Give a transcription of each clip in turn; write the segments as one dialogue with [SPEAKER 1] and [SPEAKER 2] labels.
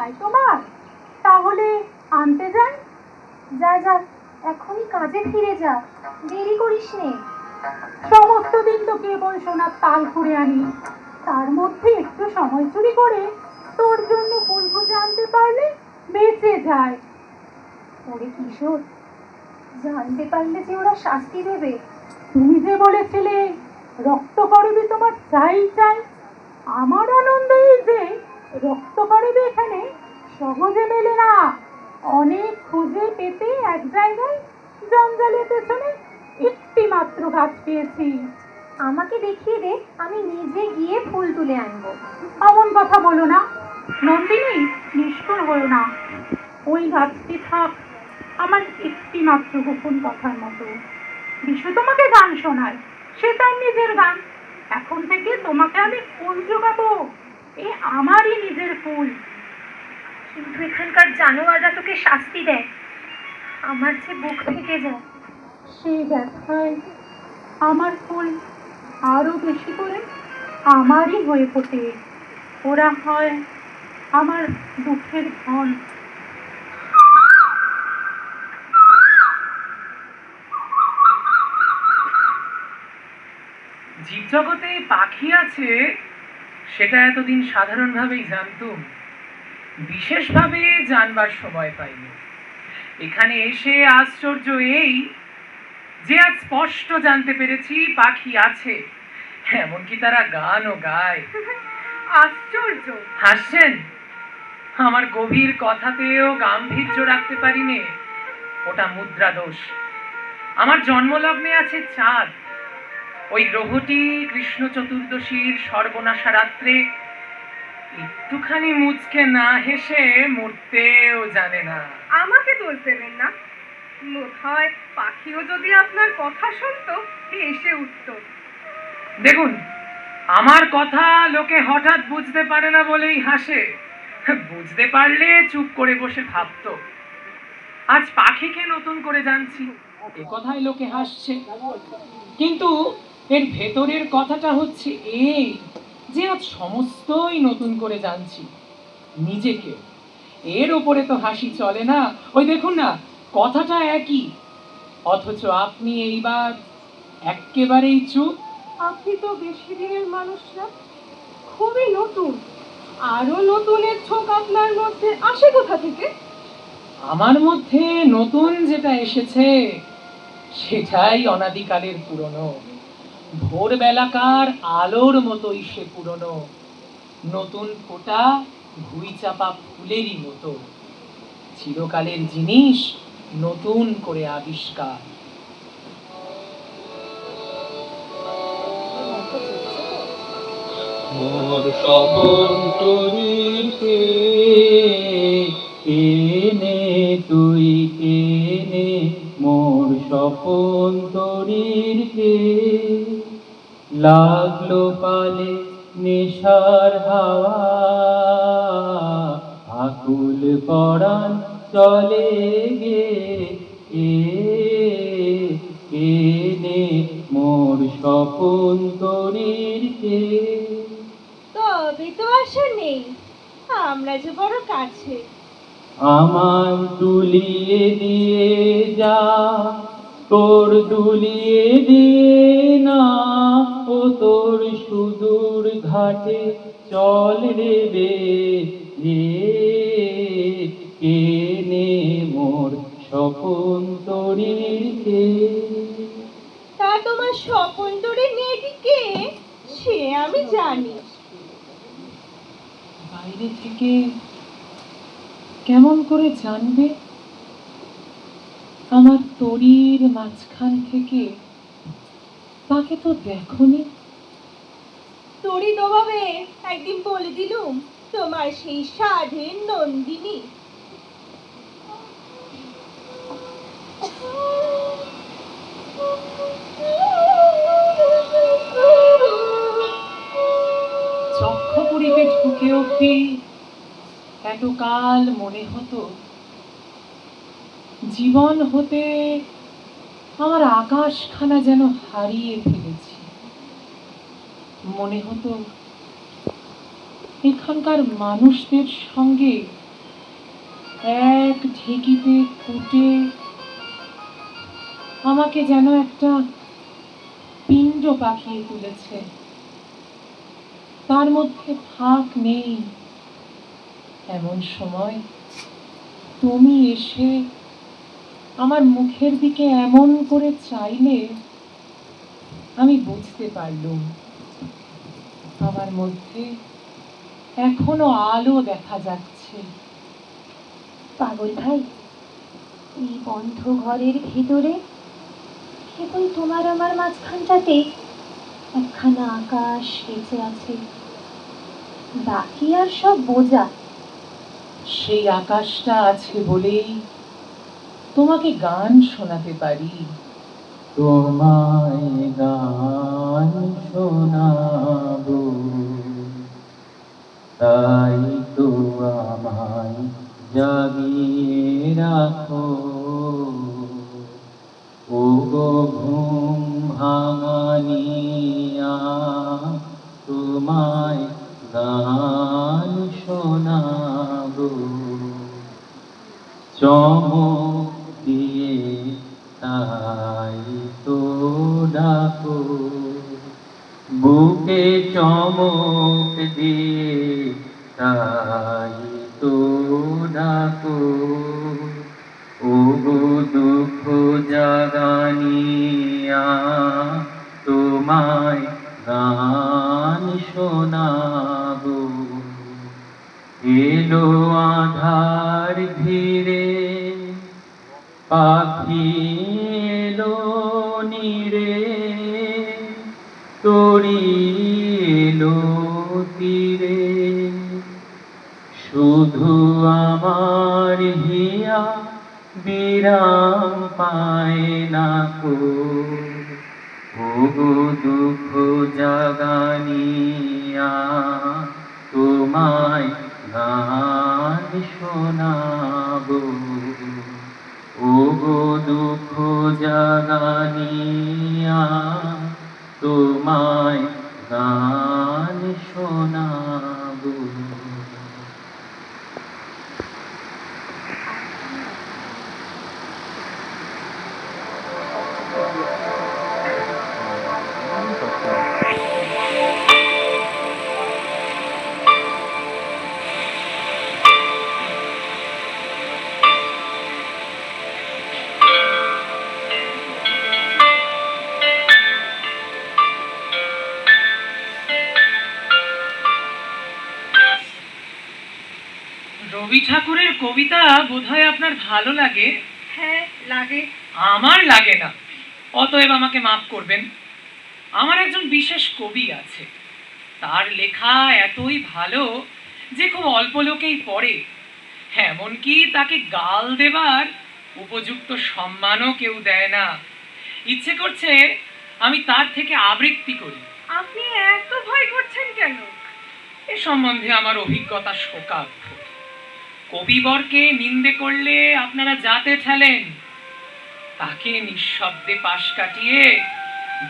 [SPEAKER 1] চাই তোমার? তাহলে আনতে যাই
[SPEAKER 2] যা যা, এখনই কাজে ফিরে যা। দেরি করিস নে।
[SPEAKER 1] সমস্ত দিন তো কেবল সোনার তাল খুঁড়ে আনি। তার মধ্যে একটু সময় চুরি করে তোর জন্য ফুল খুঁজে আনতে পারলে বেঁচে যায়।
[SPEAKER 2] ওরে কিশোর, জানতে পারলে যে ওরা শাস্তি দেবে।
[SPEAKER 1] তুমি যে বলেছিলে, রক্ত করবি তোমার চাই চাই। আমার আনন্দ এই যে, রক্ত করবি এখানে সহজে মেলে না। অনেক খুঁজে পেতে এক জায়গায় জঞ্জালের পেছনে একটি মাত্র গাছ পেয়েছি।
[SPEAKER 2] আমাকে দেখিয়ে দে, আমি নিজে গিয়ে ফুল তুলে আনব।
[SPEAKER 1] অমন কথা বলো না। নন্দিনী নিষ্ঠুর হলো না। ওই গাছটি থাক, আমার একটি মাত্র গোপন কথার মতো। বিশু তোমাকে গান শোনায়, সে তার নিজের গান। এখন থেকে তোমাকে আমি ফুল জোগাবো এ আমারই নিজের ফুল।
[SPEAKER 2] কিন্তু এখানকার জানোয়াররা তোকে শাস্তি দেয়। আমার যে বুক ফেটে যায়,
[SPEAKER 1] সেই ব্যথায় আমার ফুল আরও বেশি করে আমারই হয়ে ফোটে। ওরা হয় আমার দুঃখের ধন।
[SPEAKER 3] জীবজগতে পাখি আছে, সেটা এতদিন সাধারণভাবেই জানতুম। বিশেষভাবে জানবার সময় পাইনি। এখানে এসে আশ্চর্য এই যে আজ স্পষ্ট জানতে পেরেছি পাখি আছে এমনকি তারা গানও গায়।
[SPEAKER 1] আশ্চর্য।
[SPEAKER 3] হাসছেন? আমার গভীর কথাতেও গাম্ভীর্য রাখতে পারিনে? ওটা মুদ্রা দোষ। আমার জন্মলগ্নে আছে চাঁদ। ওই গ্রহটি কৃষ্ণ চতুর্দশীর সর্বনাশা রাত্রে একটুখানি মুচকে না হেসে মরতেও জানে না।
[SPEAKER 4] আমাকে দোষ দেবেন না। হয় পাখিও যদি আপনার কথা শুনতো এসে উঠতো।
[SPEAKER 3] দেখুন আমার কথা লোকে হঠাৎ বুঝতে পারে না বলেই হাসে। বুঝতে পারলে চুপ করে বসে ভাবতো। আজ পাখিকে নতুন করে জানছি। এ কথায় লোকে হাসছে। কিন্তু এর ভেতরের কথাটা হচ্ছে এই যে আজ সমস্তই নতুন করে জানছি। নিজেকে। এর ওপরে তো হাসি চলে না। ওই দেখুন না কথাটা একই। অথচ আপনি এইবার এক্কেবারেই চুপ।
[SPEAKER 1] আপনি তো বেশি দিনের মানুষ না। খুবই নতুন। আরও নতুনের ছোক আপনার মধ্যে আসে কোথা থেকে?
[SPEAKER 3] আমার মধ্যে নতুন যেটা এসেছে সেটাই অনাদিকালের পুরনো। ভোরবেলাকার আলোর মতোই সে পুরনো। নতুন ফোঁটা ভুই চাপা ফুলেরই মতো। চিরকালের জিনিস নতুন করে আবিষ্কার।
[SPEAKER 5] মোর স্বপন তরিতে এনে, তুই এনে, মোর তরিতে লাগল পালে নেশার হাওয়া আকুল পরাণ চলে গে এ এনে মোর স্বপন তরিতে
[SPEAKER 4] তবে তো আসা নেই আমরা যে বড় কাছে।
[SPEAKER 5] আমার দুলিয়ে দিয়ে যা তোর দুলিয়ে দিয়ে না। তোর সুদূর ঘাটে চল রে বে রে নে মোর স্বপন তরিতে
[SPEAKER 4] তা তোমার স্বপন মেয়েটি কে? সে আমি জানি।
[SPEAKER 3] বাইরে থেকে কেমন করে জানবে? আমার তরির মাঝখান থেকে তাকে তো দেখনি।
[SPEAKER 4] তোরই দোভাবে একদিন বলে দিলুম, তোমার সেই স্বাধীন নন্দিনী।
[SPEAKER 3] চক্ষপুরীতে ঢুকে অব্দি এতকাল মনে হতো? জীবন হতে আমার আকাশখানা যেন হারিয়ে ফেলেছি মনে হতো, এখানকার মানুষদের সঙ্গে এক ঢেকিতে কুটে আমাকে যেন একটা পিণ্ড পাকিয়ে তুলেছে। তার মধ্যে ফাঁক নেই। এমন সময় তুমি এসে আমার মুখের দিকে এমন করে চাইলে আমি বুঝতে পারলুম। আমার মধ্যে এখনও আলো দেখা যাচ্ছে।
[SPEAKER 2] পাগল ভাই এই বন্ধ ঘরের ভিতরে কেবল তোমার আমার মাঝখানটাতে একখানা আকাশ বেঁচে আছে। বাকি আর সব বোঝা।
[SPEAKER 3] সেই আকাশটা আছে বলেই তোমাকে গান শোনাতে পারি।
[SPEAKER 5] তোমায় গান শোনাবো তাই তো আমায় জাগিয়ে রাখো। ও গো ঘুম ভাঙানিয়া তোমায় গান শোনাবো। চমক বুকে চমক দিয়ে তাই তো ডাকো। ও দুঃখ জাগানিয়া, তোমায় গান শোনাবো। এলো আধার ধীরে পাখি এলো নীরে তরি এলো তীরে। শুধু আমার হিয়া বিরাম পায় না কো। ও দুঃখ জাগানিয়া তোমায় গান শোনাবো। ও গো দুঃখ জাগানিয়া তোমায় গান শোনাবো
[SPEAKER 3] রবি ঠাকুরের কবিতা বোধহয় আপনার ভালো লাগে?
[SPEAKER 4] হ্যাঁ লাগে।
[SPEAKER 3] আমার লাগে না। অতএব আমাকে মাফ করবেন। আমার একজন বিশেষ কবি আছে। তার লেখা এতই ভালো যে খুব অল্প লোকেই পড়ে। হ্যাঁ এমনকি তাকে গাল দেবার উপযুক্ত সম্মানও কেউ দেয় না। ইচ্ছে করছে আমি তার থেকে আবৃত্তি করি।
[SPEAKER 4] আপনি এত ভয় করছেন কেন?
[SPEAKER 3] এ সম্বন্ধে আমার অভিজ্ঞতা শোকাব্য কবিবরকে নিন্দে করলে আপনারা যাতে ঠেলেন? তাকে নিঃশব্দে পাশ কাটিয়ে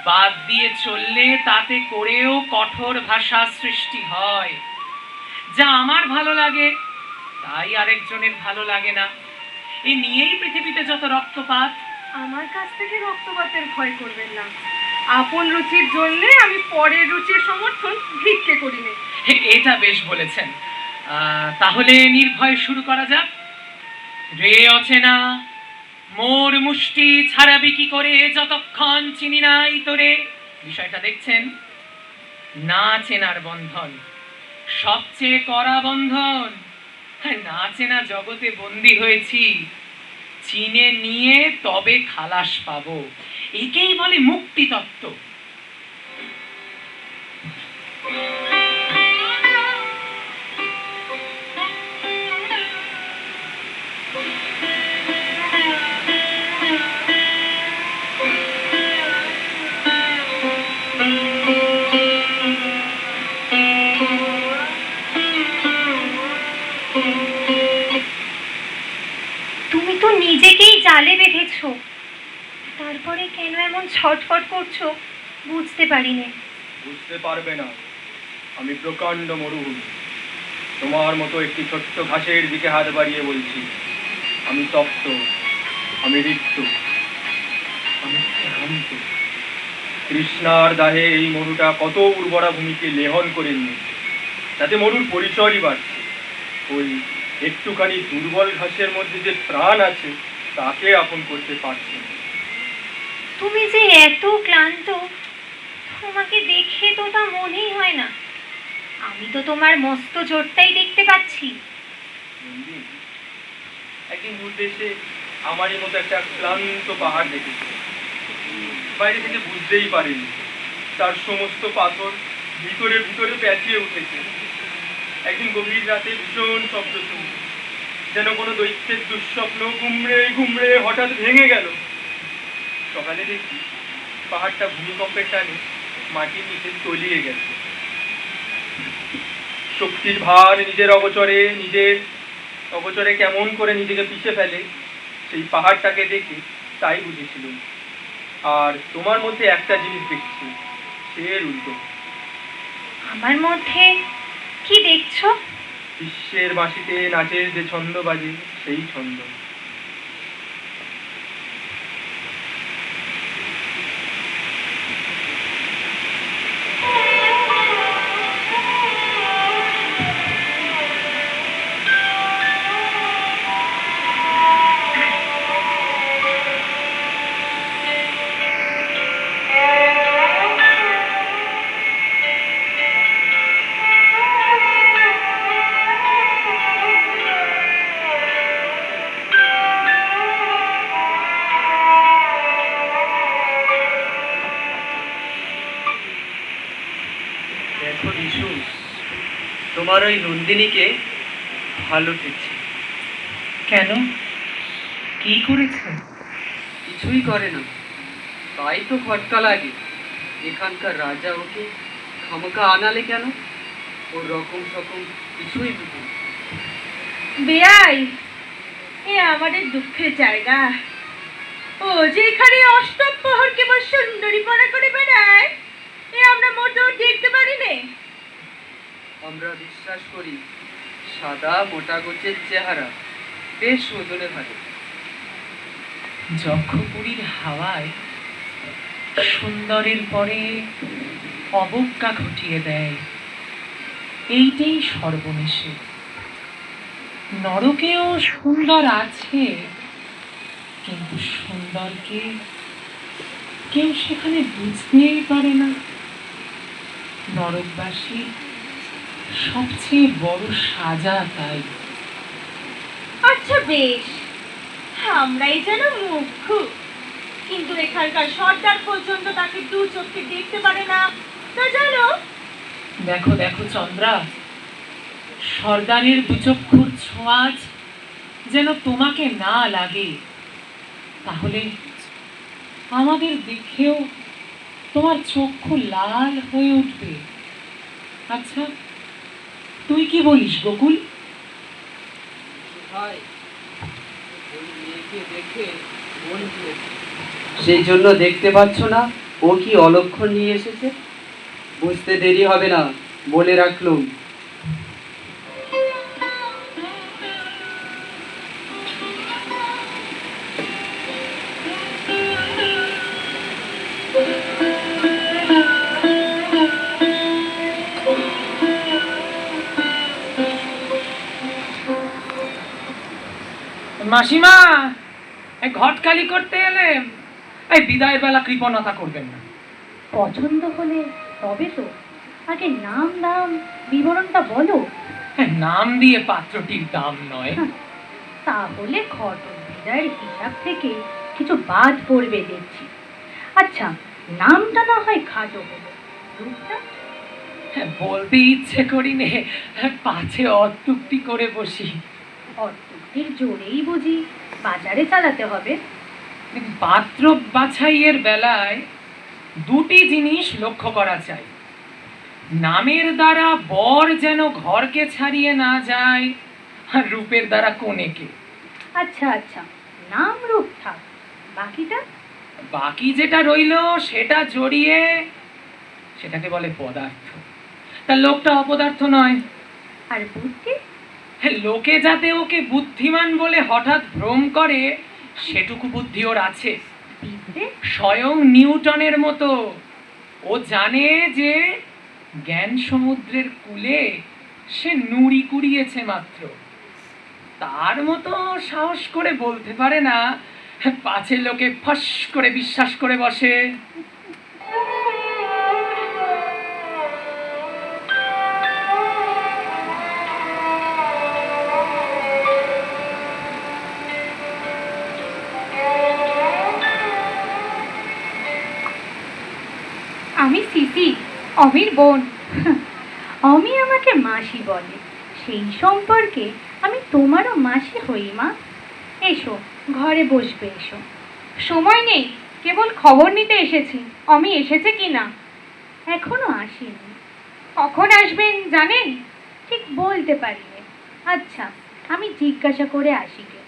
[SPEAKER 3] বাদ দিয়ে চললে তাতে করেও কঠোর ভাষা সৃষ্টি হয়। যা আমার ভালো লাগে তাই আরেকজনের ভালো লাগে না। এ নিয়েই পৃথিবীতে যত রক্তপাত।
[SPEAKER 4] আমার কাছ থেকে রক্তপাতের ভয় করবেন না। আপন রুচির জন্য আমি পরের রুচির সমর্থন ভিক্ষে করি নে।
[SPEAKER 3] হে- এটা বেশ বলেছেন। তাহলে নির্ভয় শুরু করা যাক। রে অচেনা মোর মুষ্টি ছাড়াবি কি করে? যতক্ষণ চিনি নাই তোরে। বিষয়টা দেখছেন? না চেনার বন্ধন সবচেয়ে করা বন্ধন। হ্যাঁ, না চেনা জগতে বন্দি হয়েছি। চিনে নিয়ে তবে খালাস পাব। একেই বলে মুক্তি তত্ত্ব
[SPEAKER 2] তারপরে কেন এমন ছটফট করছ? বুঝতে পারিনি।
[SPEAKER 6] বুঝতে পারবে না। আমি প্রকাণ্ড মরুভূমি। তোমার মতো একটি ছোট্ট ঘাসের দিকে হাত বাড়িয়ে বলছি। আমি তপ্ত, আমি রিক্ত, আমি ক্লান্ত। কৃষ্ণার দাহে এই মরুটা কত উর্বরা ভূমিকে লেহন করে নিয়েছে তাতে মরুর পরিচয়ই বাড়ছে। ওই একটুখানি দুর্বল ঘাসের মধ্যে যে প্রাণ আছে, তাকে আপন করতে পারছে না।
[SPEAKER 2] তুমি যে এত ক্লান্ত, তোমাকে দেখে তো তা মনেই হয় না। আমি তো তোমার মস্ত জোরটাই দেখতে পাচ্ছি।
[SPEAKER 6] একদিন ঘুরতে এসে আমারই মতো একটা ক্লান্ত পাহাড় দেখেছি। বাইরে থেকে বুঝতেই পারিনি, তার সমস্ত পাথর ভিতরে ভিতরে প্যাঁচিয়ে উঠেছে। একদিন গভীর রাতে ভীষণ শব্দ শুনি যেন কোনো দৈত্যের দুঃস্বপ্ন ঘুমড়ে ঘুমড়ে হঠাৎ ভেঙে গেল। সকালে দেখি পাহাড়টা ভূমিকম্পের টানে মাটির নিচে তলিয়ে গেছে। শক্তির ভার নিজের অগচরে নিজের অগচরে কেমন করে নিজেকে পিষে ফেলে সেই পাহাড়টাকে দেখে তাই বুঝেছিলাম। আর তোমার মধ্যে একটা জিনিস দেখছি সে উল্টো।
[SPEAKER 2] আমার মধ্যে কি দেখছ?
[SPEAKER 6] বিশ্বের বাঁশিতে নাচের যে ছন্দ বাজে সেই ছন্দ।
[SPEAKER 7] নন্দিনীকে ভালো ঠেকছে
[SPEAKER 3] কেন? কি করেছে
[SPEAKER 7] কিছুই করে না। তাই তো খটকা লাগে। এখানকার রাজা ওকে খামোকা আনালে কেন? ওর রকম সকম কিছুই বুঝি
[SPEAKER 8] বেয়াই এ আমাদের দুঃখের জায়গা। ও যে এখানে অষ্টম প্রহর কেবল সুন্দরী পড়া করে বেড়ায় এ আমরা মোটেও দেখতে পারি নে
[SPEAKER 7] আমরা বিশ্বাস করি, সাদা মোটা গোছের চেহারা বেশ ওজনে ভালো।
[SPEAKER 3] যক্ষপুরীর হাওয়ায় সুন্দরের পরে অবজ্ঞা ঘটিয়ে দেয়। এইটাই সর্বনেশে। নরকেও সুন্দর আছে, কিন্তু সুন্দরকে কেউ সেখানে বুঝতেই পারে না। নরকবাসী সবচেয়ে বড় সাজা তাই।
[SPEAKER 8] আচ্ছা বেশ আমরাই যেন মুখ্য কিন্তু এখানকার সর্দার পর্যন্ত তাকে দু চোখে দেখতে পারে না। তা জানো?
[SPEAKER 3] দেখো দেখো চন্দ্রা সর্দারের দুচক্ষুর ছোঁয়াচ যেন তোমাকে না লাগে। তাহলে আমাদের দেখেও তোমার চক্ষু লাল হয়ে উঠবে। আচ্ছা তুই কি বলিস গোকুল
[SPEAKER 7] ভাই দেখে সেই জন্য দেখতে পাচ্ছ না ও কি অলক্ষণ নিয়ে এসেছে? বুঝতে দেরি হবে না বলে রাখলুম।
[SPEAKER 3] মাসিমা এই ঘট খালি করতে এলে এই বিদায় বেলা কৃপণতা করবেন না।
[SPEAKER 9] পছন্দ হলে তবে তো আগে নাম দাম বিবরণটা বলো।
[SPEAKER 3] হ্যাঁ, নাম দিয়ে পাত্রটির দাম নয়।
[SPEAKER 9] তাহলে ঘটক বিদায়ের হিসাব থেকে কিছু বাদ পড়বে দেখছি। আচ্ছা নামটা না হয় খাটো হলো রূপটা?
[SPEAKER 3] হ্যাঁ, বলতে ইচ্ছে করি নে পাছে অত্যুক্তি করে বসি।
[SPEAKER 9] অর্থের জোরেই বুঝি বাজারে চালাতে হবে।
[SPEAKER 3] পাত্র বাছাইয়ের বেলায় দুটি জিনিস লক্ষ্য করা চাই নামের দ্বারা বর যেন ঘরকে ছাড়িয়ে না যায় আর রূপের দ্বারা কনেকে।
[SPEAKER 9] আচ্ছা আচ্ছা নাম রূপ থাক বাকিটা?
[SPEAKER 3] বাকি যেটা রইল সেটা জড়িয়ে সেটাকে বলে পদার্থ। তা লোকটা অপদার্থ নয়।
[SPEAKER 2] আর বুদ্ধি?
[SPEAKER 3] লোকে যাতে ওকে বুদ্ধিমান বলে হঠাৎ ভ্রম করে সেটুকু বুদ্ধি ওর আছে। স্বয়ং নিউটনের মতো। ও জানে যে জ্ঞান সমুদ্রের কূলে সে নুড়ি কুড়িয়েছে মাত্র। তার মতো সাহস করে বলতে পারে না পাছে লোকে ফস করে বিশ্বাস করে বসে।
[SPEAKER 2] অমির বোন। অমি আমাকে মাসি বলে। সেই সম্পর্কে আমি তোমারও মাসি হই, মা। এসো, ঘরে বসবে, এসো। সময় নেই, কেবল খবর নিতে এসেছি। অমি এসেছে কি না? এখনও আসেনি। কখন আসবেন জানেন? ঠিক বলতে পারি আচ্ছা আমি জিজ্ঞাসা করে আসি গে।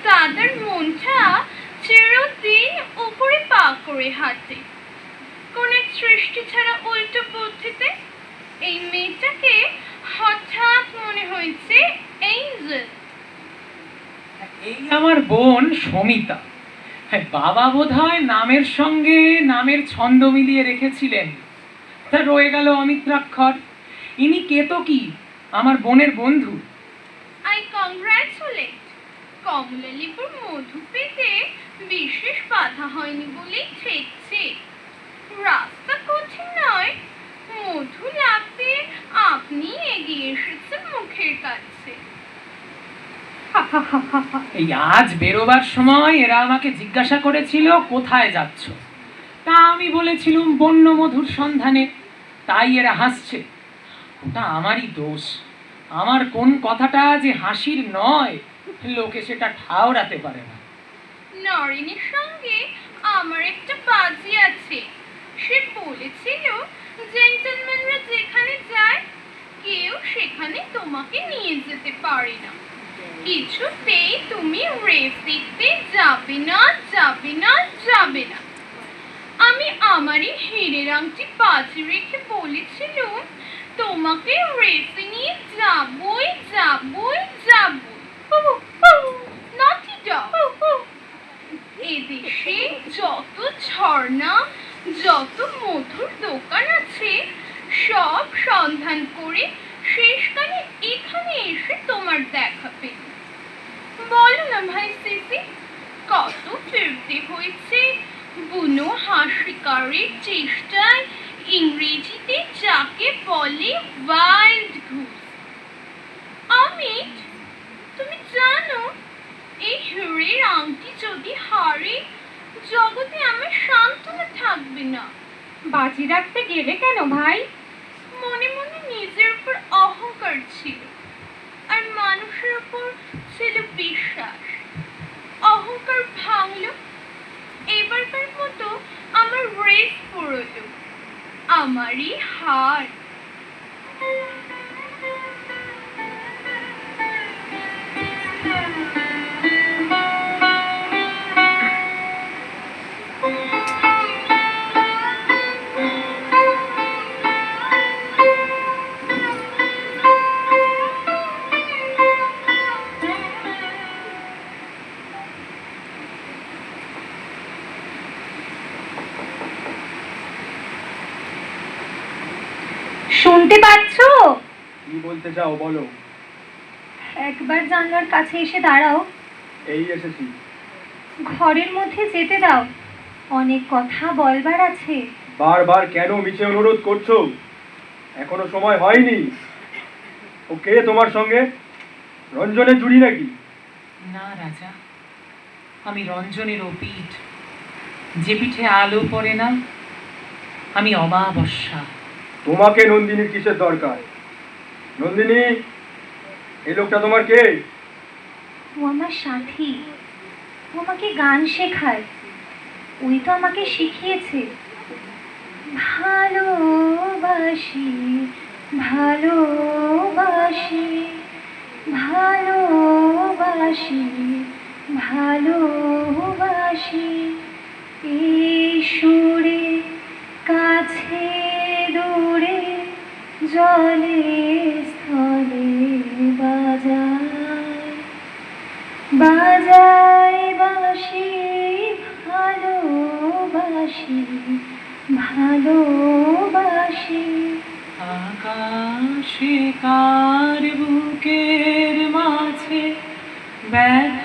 [SPEAKER 4] তোমার দাদার মনটা চিরদিন উপরে পা করে হাঁটে। কোন এক সৃষ্টি ছাড়া উল্টো বুদ্ধিতে এই মেয়েটাকে হঠাৎ মনে হয়েছে এঞ্জেল
[SPEAKER 3] এই আমার বোন সমিতা। হ্যাঁ বাবা বোধহয় নামের সঙ্গে নামের ছন্দ মিলিয়ে রেখেছিলেন। তা রয়ে গেল অমিত্রাক্ষর ইনি কেতকী আমার বোনের বন্ধু।
[SPEAKER 4] আই কংগ্রাচুলেট কমলা লেবুর মধু পেতে বিশেষ বাধা হয়নি বলেই ঠেকছে রাস্তা কঠিন নয়, মধু লাগতে আপনি এগিয়ে এসেছেন মুখের কাছে।
[SPEAKER 3] এই আজ বেরোবার সময় এরা আমাকে জিজ্ঞাসা করেছিল, কোথায় যাচ্ছ? তা আমি বলেছিলুম বন্য মধুর সন্ধানে, তাই এরা হাসছে। ওটা আমারই দোষ। আমার কোন কথাটা যে হাসির নয় লোকে সেটা ঠাওরাতে পারে না।
[SPEAKER 4] নরেনের সঙ্গে আমার একটা বাজি আছে। সে বলেছিল জেন্টলম্যানরা যেখানে যায়, কেউ সেখানে তোমাকে নিয়ে যেতে পারে না। কিছুতেই তুমি রেস দেখতে যাবে না যাবে না যাবে না। আমি আমারই হিরের আংটি বাজি রেখে বলেছিল তোমাকে রেসে নিয়ে যাবই যাবই যাবই নটি ডগ এদেশে যত ঝর্ণা যত মধুর দোকান আছে সব সন্ধান করে শেষকালে এখানে এসে তোমার দেখা পেল বলো না ভাই সিসি কত ফিরতে হয়েছে বুনো হাঁস শিকারের চেষ্টায় ইংরেজিতে যাকে বলে ওয়াইল্ড ঘুষ অমিত তুমি জানো এই হিরের আংটি যদি হারে জগতে আমার সান্ত্বনা থাকবে না
[SPEAKER 2] বাজি রাখতে গেলে কেন ভাই
[SPEAKER 4] মনে মনে নিজের উপর অহংকার ছিল আর মানুষের উপর ছিল বিশ্বাস অহংকার ভাঙলো এবারকার মতো আমার রেস পুরোলো আমারই হার
[SPEAKER 6] বলতে চাও বলো।
[SPEAKER 2] একবার জানলার কাছে এসে দাঁড়াও।
[SPEAKER 6] এই এসেছি।
[SPEAKER 2] ঘরের মধ্যে যেতে দাও। অনেক কথা বলবার আছে।
[SPEAKER 6] বারবার কেন মিছে অনুরোধ করছ? এখনও সময় হয়নি। ও কে তোমার সঙ্গে? রঞ্জনের জুড়ি নাকি?
[SPEAKER 3] না রাজা। আমি রঞ্জনের অপিঠ। যে পিঠে আলো পড়ে না আমি অমাবস্যা।
[SPEAKER 6] তোমাকে নন্দিনীর কিসের দরকার? নন্দিনী, এই লোকটা তোমার কে?
[SPEAKER 2] ও আমার সাথী। ও আমাকে গান শেখায়। ওই তো আমাকে শিখিয়েছে। ভালোবাসি ভালোবাসি ভালোবাসি ভালোবাসি। এই কাছে দূরে, জলে বাজায় বাসি ভালোবাসি ভালোবাসি।
[SPEAKER 3] আকাশে কার বুকের মাঝে ব্যথা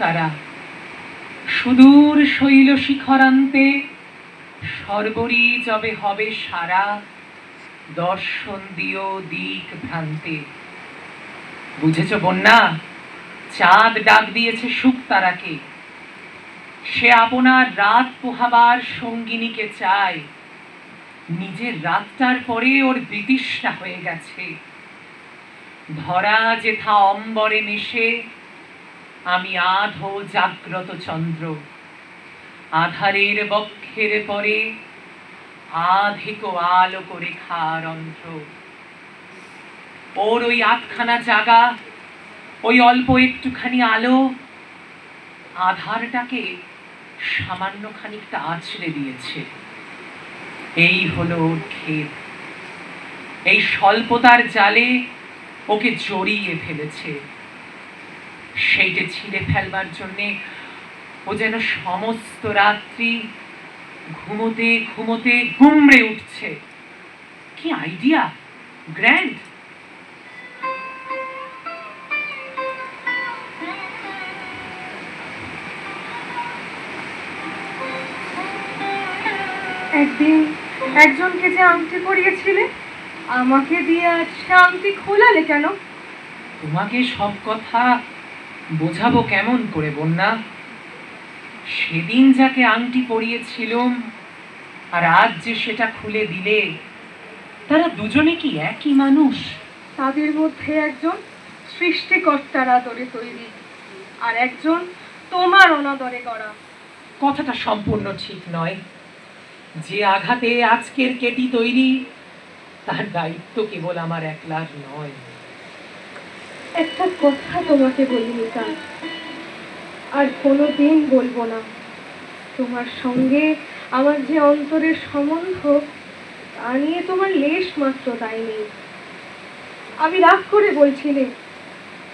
[SPEAKER 3] সুপ্তারা সুদূর শৈল শিখরান্তে সর্বরী যবে হবে সারা, দর্শন দিও দিক ভ্রান্তে। বুঝেছ বন্যা? চাঁদ ডাক দিয়েছে সুপ্তারাকে সে আপনার রাত পোহাবার সঙ্গিনীকে চায়। নিজের রাতটার পরে ওর বিতৃষ্ণা হয়ে গেছে। ধরা যেথা অম্বরে মিশে আমি আধো জাগ্রত চন্দ্র। আধারের বক্ষের পরে আধিক আলো করে খারন্ধ্র ওর ওই আধখানা জাগা, ওই অল্প একটুখানি আলো, আধারটাকে সামান্য খানিকটা আছড়ে দিয়েছে। এই হলো ওর ক্ষেত এই স্বল্পতার জালে ওকে জড়িয়ে ফেলেছে। সেইটে ছিঁড়ে ফেলবার জন্যে ও যেন সমস্ত রাত্রি ঘুমোতে ঘুমোতে ঘুমড়ে উঠছে। কি আইডিয়া গ্র্যান্ড
[SPEAKER 2] একদিন একজনকে যে আংটি পরিয়েছিলে আমাকে দিয়ে আজ সে আংটি খোলালে কেন?
[SPEAKER 3] তোমাকে সব কথা বোঝাবো কেমন করে বন্যা? সেদিন যাকে আংটি পরিয়েছিলুম আর আজ যে সেটা খুলে দিলে তারা দুজনে কি একই মানুষ?
[SPEAKER 2] তাদের মধ্যে একজন সৃষ্টিকর্তার আদরে তৈরি আর একজন তোমার অনাদরে করা
[SPEAKER 3] কথাটা সম্পূর্ণ ঠিক নয়। যে আঘাতে আজকের কেটি তৈরি তার দায়িত্ব কেবল আমার একলার নয়।
[SPEAKER 2] একটা কথা তোমাকে বলি নিতাই আর কোনো দিন বলব না। তোমার সঙ্গে আমার যে অন্তরের সম্বন্ধ, তা নিয়ে তোমার লেশ মাত্র দায় নেই। আমি রাগ করে বলছিলে,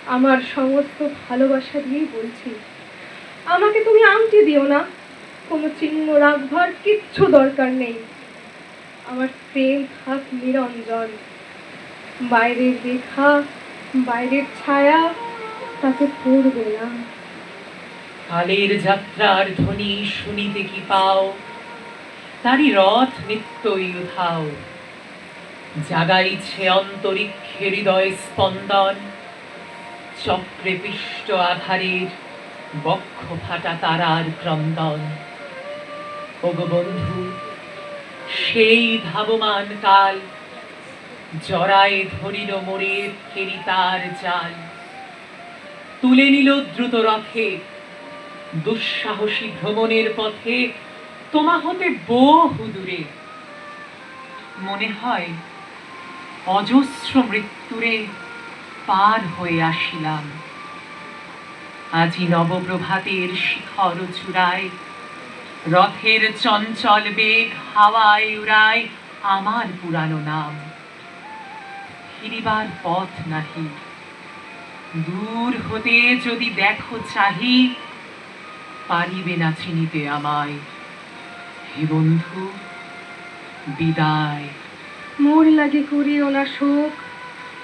[SPEAKER 2] আমার সমস্ত ভালোবাসা দিয়েই বলছি। আমাকে তুমি আমটি দিও না, কোনো চিহ্ন রাখবার কিচ্ছু দরকার নেই। আমার প্রেম থাক নিরঞ্জন, বাইরের রেখা বাইরের ছায়া তাতে পড়বে না।
[SPEAKER 3] কালের যাত্রার ধ্বনি শুনিতে কি পাও? তারি রথ নিত্যই উধাও। জাগাইছে অন্তরিক্ষে হৃদয় স্পন্দন। চক্রে পিষ্ট আধারের বক্ষ ফাটা তারার ক্রন্দন। ওগো বন্ধু, সেই ধাবমান কাল জরায় ধরিল মোরের ফেরি তার জাল। তুলে নিল দ্রুত রথে। দুঃসাহসী ভ্রমণের পথে তোমা হতে বহু দূরে। মনে হয় অজস্র মৃত্যুরে পার হয়ে আসিলাম। আজি নবপ্রভাতের শিখর চূড়ায়, রথের চঞ্চল বেগ হাওয়ায় উড়ায় আমার পুরানো নাম। ফিরিবার পথ নাহি। দূর হতে যদি দেখো চাহি, পারিবে না চিনিতে আমায়। হে বন্ধু, বিদায়।
[SPEAKER 2] মোর লাগে করিও না শোক।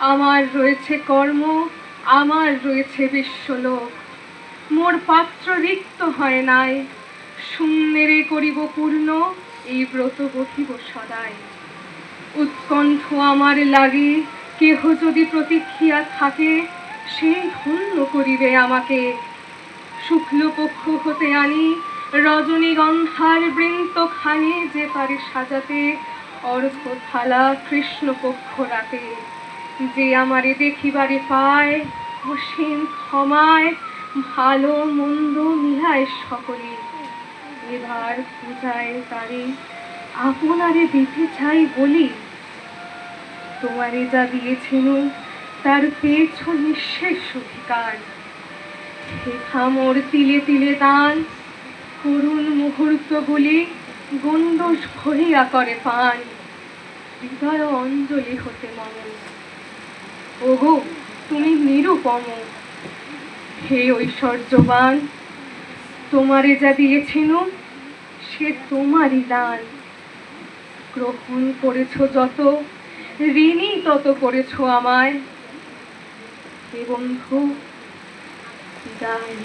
[SPEAKER 2] আমার রয়েছে কর্ম, আমার রয়েছে বিশ্বলোক।
[SPEAKER 10] মোর পাত্র রিক্ত হয় নাই, শূন্যেরে করিব পূর্ণ, এই ব্রত বহিব সদাই। উৎকণ্ঠ আমার লাগে কেহ যদি প্রতীক্ষিয়া থাকে সেই ধন্য করিবে আমাকে। শুক্লপক্ষ হতে আনি, রজনীগন্ধার বৃন্ত খানি যে পারে সাজাতে অর্ঘ থালা কৃষ্ণপক্ষ রাতে। যে আমারে দেখিবারে পায়, অসীম ক্ষমায়, ভালো মন্দ মিলায় সকলে। এবার পূজায় তারে আপনারে দিতে চাই বলি। তোমারে যা দিয়েছিল, তার পেয়েছ নিঃশেষ অধিকার। মোর তিলে তিলে দান করুণ মুহূর্তগুলি গণ্ডস ভরিয়া করে পান হৃদয় অঞ্জলি হতে মন ওগো, তুমি নিরুপম। হে ঐশ্বর্যবান, তোমারে যা দিয়েছিল, সে তোমারই দান। গ্রহণ করেছ যত ঋণী তত করেছ আমায়। হে বন্ধু বিদায়।